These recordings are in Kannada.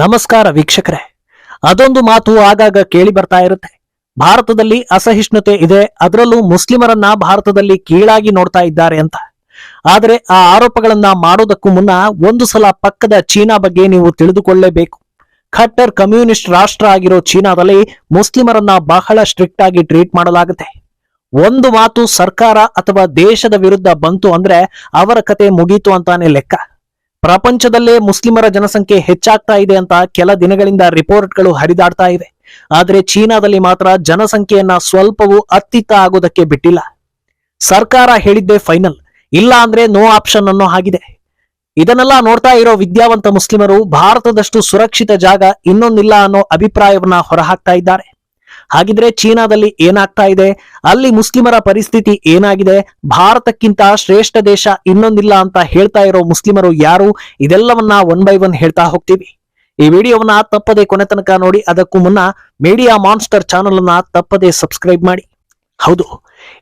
ನಮಸ್ಕಾರ ವೀಕ್ಷಕರೇ. ಅದೊಂದು ಮಾತು ಆಗಾಗ ಕೇಳಿ ಬರ್ತಾ ಇರುತ್ತೆ. ಭಾರತದಲ್ಲಿ ಅಸಹಿಷ್ಣುತೆ ಇದೆ, ಅದರಲ್ಲೂ ಮುಸ್ಲಿಮರನ್ನ ಭಾರತದಲ್ಲಿ ಕೀಳಾಗಿ ನೋಡ್ತಾ ಇದ್ದಾರೆ ಅಂತ. ಆದರೆ ಆ ಆರೋಪಗಳನ್ನ ಮಾಡೋದಕ್ಕೂ ಮುನ್ನ ಒಂದು ಸಲ ಪಕ್ಕದ ಚೀನಾ ಬಗ್ಗೆ ನೀವು ತಿಳಿದುಕೊಳ್ಳಲೇಬೇಕು ಖಟ್ಟರ್ ಕಮ್ಯುನಿಸ್ಟ್ ರಾಷ್ಟ್ರ ಆಗಿರೋ ಚೀನಾದಲ್ಲಿ ಮುಸ್ಲಿಮರನ್ನ ಬಹಳ ಸ್ಟ್ರಿಕ್ಟ್ ಆಗಿ ಟ್ರೀಟ್ ಮಾಡಲಾಗುತ್ತೆ. ಒಂದು ಮಾತು ಸರ್ಕಾರ ಅಥವಾ ದೇಶದ ವಿರುದ್ಧ ಬಂತು ಅಂದ್ರೆ ಅವರ ಕತೆ ಮುಗೀತು ಅಂತಾನೆ ಲೆಕ್ಕ. ಪ್ರಪಂಚದಲ್ಲೇ ಮುಸ್ಲಿಮರ ಜನಸಂಖ್ಯೆ ಹೆಚ್ಚಾಗ್ತಾ ಇದೆ ಅಂತ ಕೆಲ ದಿನಗಳಿಂದ ರಿಪೋರ್ಟ್ಗಳು ಹರಿದಾಡ್ತಾ ಇವೆ. ಆದರೆ ಚೀನಾದಲ್ಲಿ ಮಾತ್ರ ಜನಸಂಖ್ಯೆಯನ್ನ ಸ್ವಲ್ಪವೂ ಅತ್ತಿತ್ತ ಆಗೋದಕ್ಕೆ ಬಿಟ್ಟಿಲ್ಲ. ಸರ್ಕಾರ ಹೇಳಿದ್ದೇ ಫೈನಲ್. ಇಲ್ಲ ಅಂದ್ರೆ ನೋ ಆಪ್ಷನ್ ಅನ್ನೋ ಹಾಗಿದೆ. ಇದನ್ನೆಲ್ಲ ನೋಡ್ತಾ ಇರೋ ವಿದ್ಯಾವಂತ ಮುಸ್ಲಿಮರು ಭಾರತದಷ್ಟು ಸುರಕ್ಷಿತ ಜಾಗ ಇನ್ನೊಂದಿಲ್ಲ ಅನ್ನೋ ಅಭಿಪ್ರಾಯವನ್ನ ಹೊರಹಾಕ್ತಾ ಇದ್ದಾರೆ. ಹಾಗಿದ್ರೆ ಚೀನಾದಲ್ಲಿ ಏನಾಗ್ತಾ ಇದೆ? ಅಲ್ಲಿ ಮುಸ್ಲಿಮರ ಪರಿಸ್ಥಿತಿ ಏನಾಗಿದೆ? ಭಾರತಕ್ಕಿಂತ ಶ್ರೇಷ್ಠ ದೇಶ ಇನ್ನೊಂದಿಲ್ಲ ಅಂತ ಹೇಳ್ತಾ ಇರೋ ಮುಸ್ಲಿಮರು ಯಾರು? ಇದೆಲ್ಲವನ್ನ ಒನ್ ಬೈ ಒನ್ ಹೇಳ್ತಾ ಹೋಗ್ತೀವಿ. ಈ ವಿಡಿಯೋವನ್ನ ತಪ್ಪದೆ ಕೊನೆ ತನಕ ನೋಡಿ, ಅದಕ್ಕೂ ಮುನ್ನ ಮೀಡಿಯಾ ಮಾನ್ಸ್ಟರ್ ಚಾನಲ್ ಅನ್ನ ತಪ್ಪದೆ ಸಬ್ಸ್ಕ್ರೈಬ್ ಮಾಡಿ. ಹೌದು,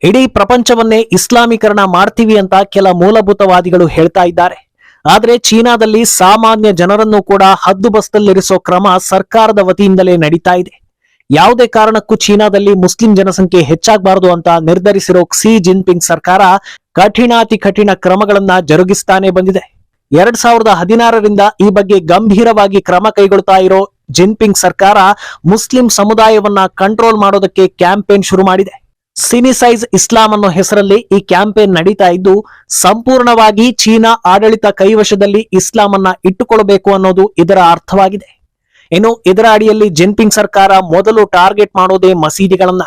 ಇಡೀ ಪ್ರಪಂಚವನ್ನೇ ಇಸ್ಲಾಮೀಕರಣ ಮಾಡ್ತೀವಿ ಅಂತ ಕೆಲ ಮೂಲಭೂತವಾದಿಗಳು ಹೇಳ್ತಾ ಇದ್ದಾರೆ. ಆದ್ರೆ ಚೀನಾದಲ್ಲಿ ಸಾಮಾನ್ಯ ಜನರನ್ನು ಕೂಡ ಹದ್ದುಬಸ್ತಲ್ಲಿರಿಸೋ ಕ್ರಮ ಸರ್ಕಾರದ ವತಿಯಿಂದಲೇ ನಡೀತಾ ಇದೆ. ಯಾವುದೇ ಕಾರಣಕ್ಕೂ ಚೀನಾದಲ್ಲಿ ಮುಸ್ಲಿಂ ಜನಸಂಖ್ಯೆ ಹೆಚ್ಚಾಗಬಾರದು ಅಂತ ನಿರ್ಧರಿಸಿರೋ ಕ್ಸಿ ಜಿನ್ಪಿಂಗ್ ಸರ್ಕಾರ ಕಠಿಣಾತಿ ಕಠಿಣ ಕ್ರಮಗಳನ್ನ ಜರುಗಿಸ್ತಾನೆ ಬಂದಿದೆ. ಎರಡ್ ಸಾವಿರದ ಹದಿನಾರರಿಂದ ಈ ಬಗ್ಗೆ ಗಂಭೀರವಾಗಿ ಕ್ರಮ ಕೈಗೊಳ್ತಾ ಇರೋ ಜಿನ್ಪಿಂಗ್ ಸರ್ಕಾರ ಮುಸ್ಲಿಂ ಸಮುದಾಯವನ್ನ ಕಂಟ್ರೋಲ್ ಮಾಡೋದಕ್ಕೆ ಕ್ಯಾಂಪೇನ್ ಶುರು ಮಾಡಿದೆ. ಸಿನಿಸೈಜ್ ಇಸ್ಲಾಂ ಅನ್ನೋ ಹೆಸರಲ್ಲಿ ಈ ಕ್ಯಾಂಪೇನ್ ನಡೀತಾ ಇದ್ದು, ಸಂಪೂರ್ಣವಾಗಿ ಚೀನಾ ಆಡಳಿತ ಕೈವಶದಲ್ಲಿ ಇಸ್ಲಾಂ ಅನ್ನ ಇಟ್ಟುಕೊಳ್ಳಬೇಕು ಅನ್ನೋದು ಇದರ ಅರ್ಥವಾಗಿದೆ. ಇನ್ನು ಇದರ ಅಡಿಯಲ್ಲಿ ಜಿನ್ಪಿಂಗ್ ಸರ್ಕಾರ ಮೊದಲು ಟಾರ್ಗೆಟ್ ಮಾಡೋದೇ ಮಸೀದಿಗಳನ್ನ.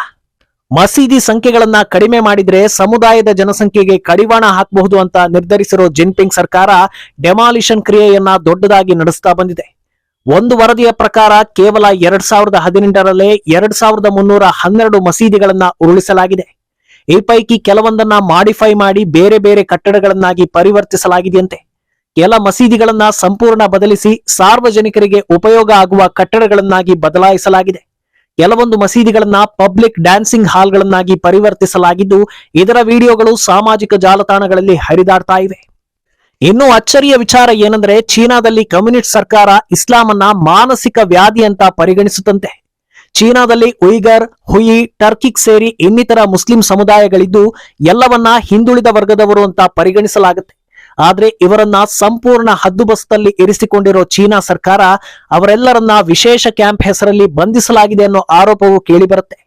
ಮಸೀದಿ ಸಂಖ್ಯೆಗಳನ್ನ ಕಡಿಮೆ ಮಾಡಿದ್ರೆ ಸಮುದಾಯದ ಜನಸಂಖ್ಯೆಗೆ ಕಡಿವಾಣ ಹಾಕಬಹುದು ಅಂತ ನಿರ್ಧರಿಸಿರೋ ಜಿನ್ಪಿಂಗ್ ಸರ್ಕಾರ ಡೆಮಾಲಿಷನ್ ಕ್ರಿಯೆಯನ್ನ ದೊಡ್ಡದಾಗಿ ನಡೆಸ್ತಾ ಬಂದಿದೆ. ಒಂದು ವರದಿಯ ಪ್ರಕಾರ ಕೇವಲ ಎರಡ್ ಸಾವಿರದ ಹದಿನೆಂಟರಲ್ಲೇ ಎರಡ್ ಸಾವಿರದ ಮುನ್ನೂರ ಹನ್ನೆರಡು ಮಸೀದಿಗಳನ್ನ ಉರುಳಿಸಲಾಗಿದೆ. ಈ ಪೈಕಿ ಕೆಲವೊಂದನ್ನ ಮಾಡಿಫೈ ಮಾಡಿ ಬೇರೆ ಬೇರೆ ಕಟ್ಟಡಗಳನ್ನಾಗಿ ಪರಿವರ್ತಿಸಲಾಗಿದೆಯಂತೆ. ಕೆಲ ಮಸೀದಿಗಳನ್ನ ಸಂಪೂರ್ಣ ಬದಲಿಸಿ ಸಾರ್ವಜನಿಕರಿಗೆ ಉಪಯೋಗ ಆಗುವ ಕಟ್ಟಡಗಳನ್ನಾಗಿ ಬದಲಾಯಿಸಲಾಗಿದೆ. ಕೆಲವೊಂದು ಮಸೀದಿಗಳನ್ನ ಪಬ್ಲಿಕ್ ಡ್ಯಾನ್ಸಿಂಗ್ ಹಾಲ್ಗಳನ್ನಾಗಿ ಪರಿವರ್ತಿಸಲಾಗಿದ್ದು, ಇದರ ವಿಡಿಯೋಗಳು ಸಾಮಾಜಿಕ ಜಾಲತಾಣಗಳಲ್ಲಿ ಹರಿದಾಡ್ತಾ ಇವೆ. ಇನ್ನು ಅಚ್ಚರಿಯ ವಿಚಾರ ಏನಂದ್ರೆ, ಚೀನಾದಲ್ಲಿ ಕಮ್ಯುನಿಸ್ಟ್ ಸರ್ಕಾರ ಇಸ್ಲಾಮನ್ನ ಮಾನಸಿಕ ವ್ಯಾಧಿ ಅಂತ ಪರಿಗಣಿಸುತ್ತಂತೆ. ಚೀನಾದಲ್ಲಿ ಉಯ್ಗರ್, ಹುಯಿ, ಟರ್ಕಿಕ್ ಸೇರಿ ಇನ್ನಿತರ ಮುಸ್ಲಿಂ ಸಮುದಾಯಗಳಿದ್ದು, ಎಲ್ಲವನ್ನ ಹಿಂದುಳಿದ ವರ್ಗದವರು ಅಂತ ಪರಿಗಣಿಸಲಾಗುತ್ತೆ. ಆದ್ರೆ ಇವರನ್ನ ಸಂಪೂರ್ಣ ಹದ್ದುಬಸ್ತಲ್ಲಿ ಇರಿಸಿಕೊಂಡಿರೋ ಚೀನಾ ಸರ್ಕಾರ ಅವರೆಲ್ಲರನ್ನ ವಿಶೇಷ ಕ್ಯಾಂಪ್ ಹೆಸರಲ್ಲಿ ಬಂಧಿಸಲಾಗಿದೆ ಅನ್ನೋ ಆರೋಪವು ಕೇಳಿಬರುತ್ತೆ.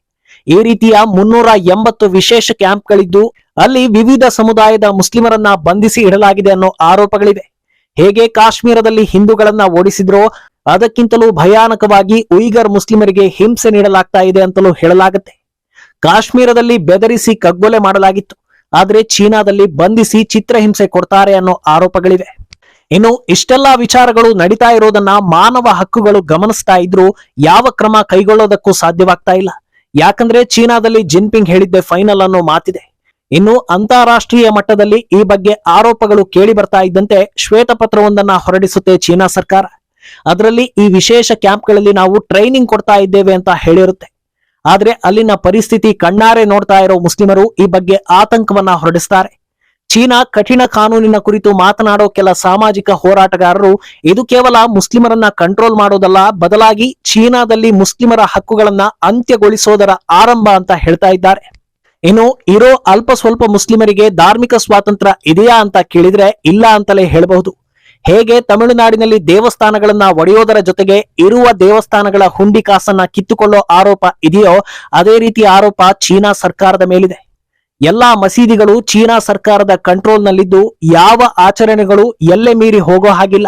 ಈ ರೀತಿಯ ಮುನ್ನೂರ ಎಂಬತ್ತು ವಿಶೇಷ ಕ್ಯಾಂಪ್ಗಳಿದ್ದು ಅಲ್ಲಿ ವಿವಿಧ ಸಮುದಾಯದ ಮುಸ್ಲಿಮರನ್ನ ಬಂಧಿಸಿ ಇಡಲಾಗಿದೆ ಅನ್ನೋ ಆರೋಪಗಳಿವೆ. ಹೇಗೆ ಕಾಶ್ಮೀರದಲ್ಲಿ ಹಿಂದೂಗಳನ್ನ ಓಡಿಸಿದ್ರೋ ಅದಕ್ಕಿಂತಲೂ ಭಯಾನಕವಾಗಿ ಉಯ್ಗರ್ ಮುಸ್ಲಿಮರಿಗೆ ಹಿಂಸೆ ನೀಡಲಾಗ್ತಾ ಇದೆ ಅಂತಲೂ ಹೇಳಲಾಗುತ್ತೆ. ಕಾಶ್ಮೀರದಲ್ಲಿ ಬೆದರಿಸಿ ಕಗ್ಗೊಲೆ ಮಾಡಲಾಗಿತ್ತು. ಆದ್ರೆ ಚೀನಾದಲ್ಲಿ ಬಂಧಿಸಿ ಚಿತ್ರಹಿಂಸೆ ಕೊಡ್ತಾರೆ ಅನ್ನೋ ಆರೋಪಗಳಿವೆ. ಇನ್ನು ಇಷ್ಟೆಲ್ಲಾ ವಿಚಾರಗಳು ನಡೀತಾ ಇರೋದನ್ನ ಮಾನವ ಹಕ್ಕುಗಳು ಗಮನಿಸ್ತಾ ಇದ್ರೂ ಯಾವ ಕ್ರಮ ಕೈಗೊಳ್ಳೋದಕ್ಕೂ ಸಾಧ್ಯವಾಗ್ತಾ ಇಲ್ಲ. ಯಾಕಂದ್ರೆ ಚೀನಾದಲ್ಲಿ ಜಿನ್ಪಿಂಗ್ ಹೇಳಿದ್ದೆ ಫೈನಲ್ ಅನ್ನೋ ಮಾತಿದೆ. ಇನ್ನು ಅಂತಾರಾಷ್ಟ್ರೀಯ ಮಟ್ಟದಲ್ಲಿ ಈ ಬಗ್ಗೆ ಆರೋಪಗಳು ಕೇಳಿ ಬರ್ತಾ ಇದ್ದಂತೆ ಶ್ವೇತಪತ್ರವೊಂದನ್ನ ಹೊರಡಿಸುತ್ತೆ ಚೀನಾ ಸರ್ಕಾರ. ಅದರಲ್ಲಿ ಈ ವಿಶೇಷ ಕ್ಯಾಂಪ್ಗಳಲ್ಲಿ ನಾವು ಟ್ರೈನಿಂಗ್ ಕೊಡ್ತಾ ಇದ್ದೇವೆ ಅಂತ ಹೇಳಿರುತ್ತೆ. ಆದ್ರೆ ಅಲ್ಲಿನ ಪರಿಸ್ಥಿತಿ ಕಣ್ಣಾರೆ ನೋಡ್ತಾ ಇರೋ ಮುಸ್ಲಿಮರು ಈ ಬಗ್ಗೆ ಆತಂಕವನ್ನ ಹೊರಡಿಸ್ತಾರೆ. ಚೀನಾ ಕಠಿಣ ಕಾನೂನಿನ ಕುರಿತು ಮಾತನಾಡೋ ಕೆಲ ಸಾಮಾಜಿಕ ಹೋರಾಟಗಾರರು ಇದು ಕೇವಲ ಮುಸ್ಲಿಮರನ್ನ ಕಂಟ್ರೋಲ್ ಮಾಡೋದಲ್ಲ, ಬದಲಾಗಿ ಚೀನಾದಲ್ಲಿ ಮುಸ್ಲಿಮರ ಹಕ್ಕುಗಳನ್ನ ಅಂತ್ಯಗೊಳಿಸೋದರ ಆರಂಭ ಅಂತ ಹೇಳ್ತಾ ಇದ್ದಾರೆ. ಇನ್ನು ಇರೋ ಅಲ್ಪ ಸ್ವಲ್ಪ ಮುಸ್ಲಿಮರಿಗೆ ಧಾರ್ಮಿಕ ಸ್ವಾತಂತ್ರ್ಯ ಇದೆಯಾ ಅಂತ ಕೇಳಿದ್ರೆ ಇಲ್ಲ ಅಂತಲೇ ಹೇಳಬಹುದು. ಹೇಗೆ ತಮಿಳುನಾಡಿನಲ್ಲಿ ದೇವಸ್ಥಾನಗಳನ್ನ ಒಡೆಯೋದರ ಜೊತೆಗೆ ಇರುವ ದೇವಸ್ಥಾನಗಳ ಹುಂಡಿ ಕಾಸನ್ನ ಕಿತ್ತುಕೊಳ್ಳೋ ಆರೋಪ ಇದೆಯೋ, ಅದೇ ರೀತಿ ಆರೋಪ ಚೀನಾ ಸರ್ಕಾರದ ಮೇಲಿದೆ. ಎಲ್ಲಾ ಮಸೀದಿಗಳು ಚೀನಾ ಸರ್ಕಾರದ ಕಂಟ್ರೋಲ್ನಲ್ಲಿದ್ದು ಯಾವ ಆಚರಣೆಗಳು ಎಲ್ಲೆ ಮೀರಿ ಹೋಗೋ ಹಾಗಿಲ್ಲ.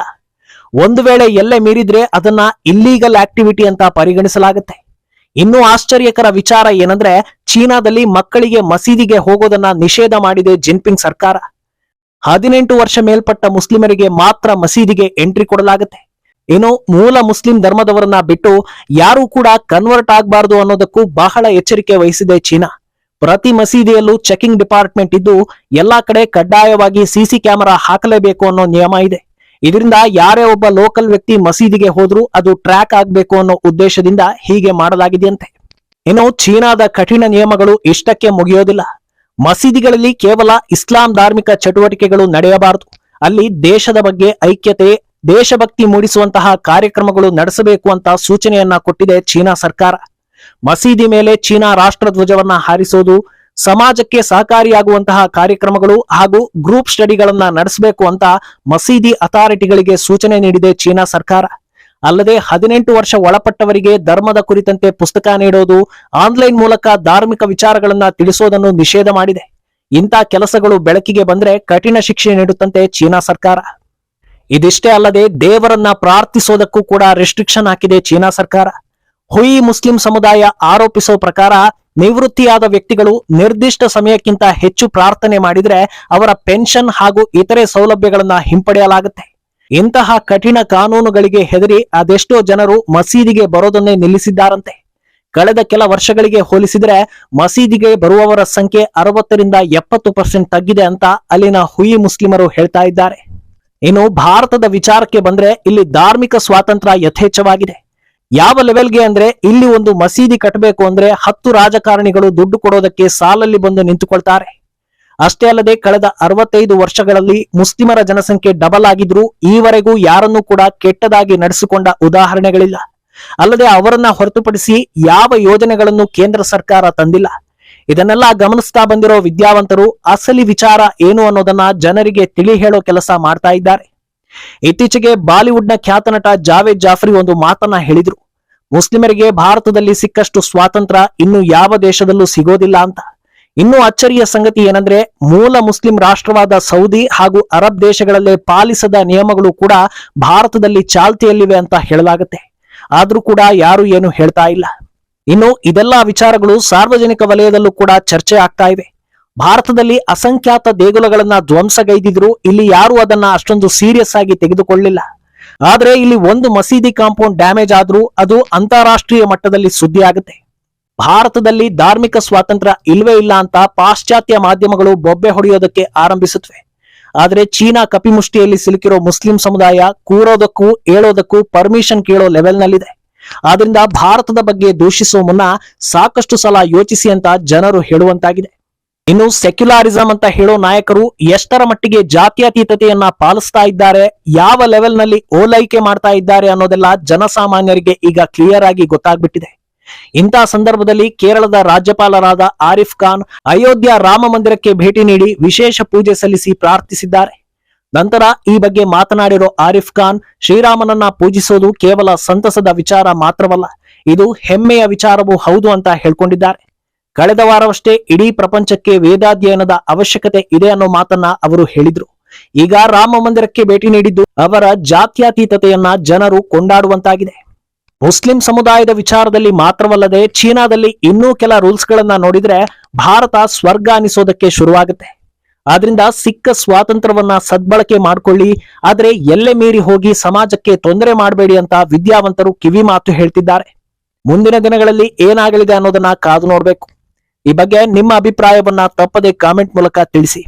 ಒಂದು ವೇಳೆ ಎಲ್ಲೆ ಮೀರಿದ್ರೆ ಅದನ್ನ ಇಲ್ಲೀಗಲ್ ಆಕ್ಟಿವಿಟಿ ಅಂತ ಪರಿಗಣಿಸಲಾಗುತ್ತೆ. ಇನ್ನೂ ಆಶ್ಚರ್ಯಕರ ವಿಚಾರ ಏನಂದ್ರೆ, ಚೀನಾದಲ್ಲಿ ಮಕ್ಕಳಿಗೆ ಮಸೀದಿಗೆ ಹೋಗೋದನ್ನ ನಿಷೇಧ ಮಾಡಿದೆ ಜಿನ್ಪಿಂಗ್ ಸರ್ಕಾರ. ಹದಿನೆಂಟು ವರ್ಷ ಮೇಲ್ಪಟ್ಟ ಮುಸ್ಲಿಮರಿಗೆ ಮಾತ್ರ ಮಸೀದಿಗೆ ಎಂಟ್ರಿ ಕೊಡಲಾಗುತ್ತೆ. ಏನೋ ಮೂಲ ಮುಸ್ಲಿಂ ಧರ್ಮದವರನ್ನ ಬಿಟ್ಟು ಯಾರೂ ಕೂಡ ಕನ್ವರ್ಟ್ ಆಗಬಾರದು ಅನ್ನೋದಕ್ಕೂ ಬಹಳ ಎಚ್ಚರಿಕೆ ವಹಿಸಿದೆ ಚೀನಾ. ಪ್ರತಿ ಮಸೀದಿಯಲ್ಲೂ ಚೆಕಿಂಗ್ ಡಿಪಾರ್ಟ್ಮೆಂಟ್ ಇದ್ದು ಎಲ್ಲಾ ಕಡೆ ಕಡ್ಡಾಯವಾಗಿ ಸಿಸಿ ಕ್ಯಾಮೆರಾ ಹಾಕಲೇಬೇಕು ಅನ್ನೋ ನಿಯಮ ಇದೆ. ಇದರಿಂದ ಯಾರೇ ಒಬ್ಬ ಲೋಕಲ್ ವ್ಯಕ್ತಿ ಮಸೀದಿಗೆ ಹೋದ್ರೂ ಅದು ಟ್ರ್ಯಾಕ್ ಆಗಬೇಕು ಅನ್ನೋ ಉದ್ದೇಶದಿಂದ ಹೀಗೆ ಮಾಡಲಾಗಿದೆಯಂತೆ. ಇನ್ನು ಚೀನಾದ ಕಠಿಣ ನಿಯಮಗಳು ಇಷ್ಟಕ್ಕೆ ಮುಗಿಯೋದಿಲ್ಲ. ಮಸೀದಿಗಳಲ್ಲಿ ಕೇವಲ ಇಸ್ಲಾಂ ಧಾರ್ಮಿಕ ಚಟುವಟಿಕೆಗಳು ನಡೆಯಬಾರದು. ಅಲ್ಲಿ ದೇಶದ ಬಗ್ಗೆ ಐಕ್ಯತೆ, ದೇಶಭಕ್ತಿ ಮೂಡಿಸುವಂತಹ ಕಾರ್ಯಕ್ರಮಗಳು ನಡೆಸಬೇಕು ಅಂತ ಸೂಚನೆಯನ್ನ ಕೊಟ್ಟಿದೆ ಚೀನಾ ಸರ್ಕಾರ. ಮಸೀದಿ ಮೇಲೆ ಚೀನಾ ರಾಷ್ಟ್ರ ಧ್ವಜವನ್ನ ಹಾರಿಸೋದು, ಸಮಾಜಕ್ಕೆ ಸಹಕಾರಿಯಾಗುವಂತಹ ಕಾರ್ಯಕ್ರಮಗಳು ಹಾಗೂ ಗ್ರೂಪ್ ಸ್ಟಡಿಗಳನ್ನ ನಡೆಸಬೇಕು ಅಂತ ಮಸೀದಿ ಅಥಾರಿಟಿಗಳಿಗೆ ಸೂಚನೆ ನೀಡಿದೆ ಚೀನಾ ಸರ್ಕಾರ. ಅಲ್ಲದೆ ಹದಿನೆಂಟು ವರ್ಷ ಒಳಪಟ್ಟವರಿಗೆ ಧರ್ಮದ ಕುರಿತಂತೆ ಪುಸ್ತಕ ನೀಡೋದು ಆನ್ಲೈನ್ ಮೂಲಕ ಧಾರ್ಮಿಕ ವಿಚಾರಗಳನ್ನ ತಿಳಿಸೋದನ್ನು ನಿಷೇಧ ಮಾಡಿದೆ. ಇಂಥ ಕೆಲಸಗಳು ಬೆಳಕಿಗೆ ಬಂದ್ರೆ ಕಠಿಣ ಶಿಕ್ಷೆ ನೀಡುತ್ತಂತೆ ಚೀನಾ ಸರ್ಕಾರ. ಇದಿಷ್ಟೇ ಅಲ್ಲದೆ ದೇವರನ್ನ ಪ್ರಾರ್ಥಿಸೋದಕ್ಕೂ ಕೂಡ ರೆಸ್ಟ್ರಿಕ್ಷನ್ ಹಾಕಿದೆ ಚೀನಾ ಸರ್ಕಾರ. ಹುಯಿ ಮುಸ್ಲಿಂ ಸಮುದಾಯ ಆರೋಪಿಸೋ ಪ್ರಕಾರ ನಿವೃತ್ತಿಯಾದ ವ್ಯಕ್ತಿಗಳು ನಿರ್ದಿಷ್ಟ ಸಮಯಕ್ಕಿಂತ ಹೆಚ್ಚು ಪ್ರಾರ್ಥನೆ ಮಾಡಿದ್ರೆ ಅವರ ಪೆನ್ಷನ್ ಹಾಗೂ ಇತರೆ ಸೌಲಭ್ಯಗಳನ್ನ ಹಿಂಪಡೆಯಲಾಗುತ್ತೆ. ಇಂತಹ ಕಠಿಣ ಕಾನೂನುಗಳಿಗೆ ಹೆದರಿ ಅದೆಷ್ಟೋ ಜನರು ಮಸೀದಿಗೆ ಬರೋದನ್ನೇ ನಿಲ್ಲಿಸಿದ್ದಾರಂತೆ. ಕಳೆದ ಕೆಲ ವರ್ಷಗಳಿಗೆ ಹೋಲಿಸಿದರೆ ಮಸೀದಿಗೆ ಬರುವವರ ಸಂಖ್ಯೆ ಅರವತ್ತರಿಂದ ಎಪ್ಪತ್ತು ಪರ್ಸೆಂಟ್ ತಗ್ಗಿದೆ ಅಂತ ಅಲ್ಲಿನ ಹುಯಿ ಮುಸ್ಲಿಮರು ಹೇಳ್ತಾ ಇದ್ದಾರೆ. ಇನ್ನು ಭಾರತದ ವಿಚಾರಕ್ಕೆ ಬಂದ್ರೆ ಇಲ್ಲಿ ಧಾರ್ಮಿಕ ಸ್ವಾತಂತ್ರ್ಯ ಯಥೇಚ್ಛವಾಗಿದೆ. ಯಾವ ಲೆವೆಲ್ಗೆ ಅಂದ್ರೆ ಇಲ್ಲಿ ಒಂದು ಮಸೀದಿ ಕಟ್ಟಬೇಕು ಅಂದ್ರೆ ಹತ್ತು ರಾಜಕಾರಣಿಗಳು ದುಡ್ಡು ಕೊಡೋದಕ್ಕೆ ಸಾಲಲ್ಲಿ ಬಂದು ನಿಂತುಕೊಳ್ತಾರೆ. ಅಷ್ಟೇ ಅಲ್ಲದೆ ಕಳೆದ ಅರವತ್ತೈದು ವರ್ಷಗಳಲ್ಲಿ ಮುಸ್ಲಿಮರ ಜನಸಂಖ್ಯೆ ಡಬಲ್ ಆಗಿದ್ರು ಈವರೆಗೂ ಯಾರನ್ನೂ ಕೂಡ ಕೆಟ್ಟದಾಗಿ ನಡೆಸಿಕೊಂಡ ಉದಾಹರಣೆಗಳಿಲ್ಲ. ಅಲ್ಲದೆ ಅವರನ್ನ ಹೊರತುಪಡಿಸಿ ಯಾವ ಯೋಜನೆಗಳನ್ನು ಕೇಂದ್ರ ಸರ್ಕಾರ ತಂದಿಲ್ಲ. ಇದನ್ನೆಲ್ಲ ಗಮನಿಸ್ತಾ ಬಂದಿರೋ ವಿದ್ಯಾವಂತರು ಅಸಲಿ ವಿಚಾರ ಏನು ಅನ್ನೋದನ್ನ ಜನರಿಗೆ ತಿಳಿ ಹೇಳೋ ಕೆಲಸ ಮಾಡ್ತಾ ಇದ್ದಾರೆ. ಇತ್ತೀಚೆಗೆ ಬಾಲಿವುಡ್ನ ಖ್ಯಾತ ನಟ ಜಾವೇದ್ ಜಾಫ್ರಿ ಒಂದು ಮಾತನ್ನ ಹೇಳಿದ್ರು. ಮುಸ್ಲಿಮರಿಗೆ ಭಾರತದಲ್ಲಿ ಸಿಕ್ಕಷ್ಟು ಸ್ವಾತಂತ್ರ್ಯ ಇನ್ನು ಯಾವ ದೇಶದಲ್ಲೂ ಸಿಗೋದಿಲ್ಲ ಅಂತ. ಇನ್ನು ಅಚ್ಚರಿಯ ಸಂಗತಿ ಏನಂದ್ರೆ ಮೂಲ ಮುಸ್ಲಿಂ ರಾಷ್ಟ್ರವಾದ ಸೌದಿ ಹಾಗೂ ಅರಬ್ ದೇಶಗಳಲ್ಲೇ ಪಾಲಿಸದ ನಿಯಮಗಳು ಕೂಡ ಭಾರತದಲ್ಲಿ ಚಾಲ್ತಿಯಲ್ಲಿವೆ ಅಂತ ಹೇಳಲಾಗುತ್ತೆ. ಆದ್ರೂ ಕೂಡ ಯಾರು ಏನು ಹೇಳ್ತಾ ಇಲ್ಲ. ಇನ್ನು ಇದೆಲ್ಲಾ ವಿಚಾರಗಳು ಸಾರ್ವಜನಿಕ ವಲಯದಲ್ಲೂ ಕೂಡ ಚರ್ಚೆ ಆಗ್ತಾ ಇವೆ. ಭಾರತದಲ್ಲಿ ಅಸಂಖ್ಯಾತ ದೇಗುಲಗಳನ್ನ ಧ್ವಂಸಗೈದಿದ್ರು. ಇಲ್ಲಿ ಯಾರು ಅದನ್ನ ಅಷ್ಟೊಂದು ಸೀರಿಯಸ್ ಆಗಿ ತೆಗೆದುಕೊಳ್ಳಿಲ್ಲ. ಆದ್ರೆ ಇಲ್ಲಿ ಒಂದು ಮಸೀದಿ ಕಾಂಪೌಂಡ್ ಡ್ಯಾಮೇಜ್ ಆದ್ರೂ ಅದು ಅಂತಾರಾಷ್ಟ್ರೀಯ ಮಟ್ಟದಲ್ಲಿ ಸುದ್ದಿ ಆಗುತ್ತೆ ಭಾರತದಲ್ಲಿ ಧಾರ್ಮಿಕ ಸ್ವಾತಂತ್ರ್ಯ ಇಲ್ವೇ ಇಲ್ಲ ಅಂತ ಪಾಶ್ಚಾತ್ಯ ಮಾಧ್ಯಮಗಳು ಬೊಬ್ಬೆ ಹೊಡೆಯೋದಕ್ಕೆ ಆರಂಭಿಸುತ್ತವೆ. ಆದರೆ ಚೀನಾ ಕಪಿಮುಷ್ಟಿಯಲ್ಲಿ ಸಿಲುಕಿರೋ ಮುಸ್ಲಿಂ ಸಮುದಾಯ ಕೂರೋದಕ್ಕೂ ಏಳೋದಕ್ಕೂ ಪರ್ಮಿಷನ್ ಕೇಳೋ ಲೆವೆಲ್ನಲ್ಲಿದೆ ಆದ್ರಿಂದ ಭಾರತದ ಬಗ್ಗೆ ದೂಷಿಸುವ ಮುನ್ನ ಸಾಕಷ್ಟು ಸಲ ಯೋಚಿಸಿ ಅಂತ ಜನರು ಹೇಳುವಂತಾಗಿದೆ. ಇನ್ನು ಸೆಕ್ಯುಲಾರಿಸಂ ಅಂತ ಹೇಳೋ ನಾಯಕರು ಎಷ್ಟರ ಮಟ್ಟಿಗೆ ಜಾತ್ಯತೀತತೆಯನ್ನ ಪಾಲಿಸ್ತಾ ಇದ್ದಾರೆ, ಯಾವ ಲೆವೆಲ್ನಲ್ಲಿ ಓಲೈಕೆ ಮಾಡ್ತಾ ಇದ್ದಾರೆ ಅನ್ನೋದೆಲ್ಲ ಜನಸಾಮಾನ್ಯರಿಗೆ ಈಗ ಕ್ಲಿಯರ್ ಆಗಿ ಗೊತ್ತಾಗ್ಬಿಟ್ಟಿದೆ. ಇಂಥ ಸಂದರ್ಭದಲ್ಲಿ ಕೇರಳದ ರಾಜ್ಯಪಾಲರಾದ ಆರಿಫ್ ಖಾನ್ ಅಯೋಧ್ಯ ರಾಮ ಮಂದಿರಕ್ಕೆ ಭೇಟಿ ನೀಡಿ ವಿಶೇಷ ಪೂಜೆ ಸಲ್ಲಿಸಿ ಪ್ರಾರ್ಥಿಸಿದ್ದಾರೆ. ನಂತರ ಈ ಬಗ್ಗೆ ಮಾತನಾಡಿರೋ ಆರಿಫ್ ಖಾನ್, ಶ್ರೀರಾಮನನ್ನ ಪೂಜಿಸೋದು ಕೇವಲ ಸಂತಸದ ವಿಚಾರ ಮಾತ್ರವಲ್ಲ, ಇದು ಹೆಮ್ಮೆಯ ವಿಚಾರವೂ ಹೌದು ಅಂತ ಹೇಳ್ಕೊಂಡಿದ್ದಾರೆ. ಕಳೆದ ವಾರವಷ್ಟೇ ಇಡೀ ಪ್ರಪಂಚಕ್ಕೆ ವೇದಾಧ್ಯಯನದ ಅವಶ್ಯಕತೆ ಇದೆ ಅನ್ನೋ ಮಾತನ್ನ ಅವರು ಹೇಳಿದ್ರು. ಈಗ ರಾಮ ಮಂದಿರಕ್ಕೆ ಭೇಟಿ ನೀಡಿದ್ದು ಅವರ ಜಾತ್ಯತೀತತೆಯನ್ನ ಜನರು ಕೊಂಡಾಡುವಂತಾಗಿದೆ. ಮುಸ್ಲಿಂ ಸಮುದಾಯದ ವಿಚಾರದಲ್ಲಿ ಮಾತ್ರವಲ್ಲದೆ ಚೀನಾದಲ್ಲಿ ಇನ್ನೂ ಕೆಲ ರೂಲ್ಸ್ ಗಳನ್ನ ನೋಡಿದ್ರೆ ಭಾರತ ಸ್ವರ್ಗ ಅನಿಸೋದಕ್ಕೆ ಶುರುವಾಗುತ್ತೆ. ಆದ್ರಿಂದ ಸಿಕ್ಕ ಸ್ವಾತಂತ್ರ್ಯವನ್ನ ಸದ್ಬಳಕೆ ಮಾಡ್ಕೊಳ್ಳಿ, ಆದ್ರೆ ಎಲ್ಲೆ ಮೀರಿ ಹೋಗಿ ಸಮಾಜಕ್ಕೆ ತೊಂದರೆ ಮಾಡಬೇಡಿ ಅಂತ ವಿದ್ಯಾವಂತರು ಕಿವಿ ಮಾತು ಹೇಳ್ತಿದ್ದಾರೆ. ಮುಂದಿನ ದಿನಗಳಲ್ಲಿ ಏನಾಗಲಿದೆ ಅನ್ನೋದನ್ನ ಕಾದು ನೋಡ್ಬೇಕು. ಈ ಬಗ್ಗೆ ನಿಮ್ಮ ಅಭಿಪ್ರಾಯವನ್ನ ತಪ್ಪದೆ ಕಾಮೆಂಟ್ ಮೂಲಕ ತಿಳಿಸಿ.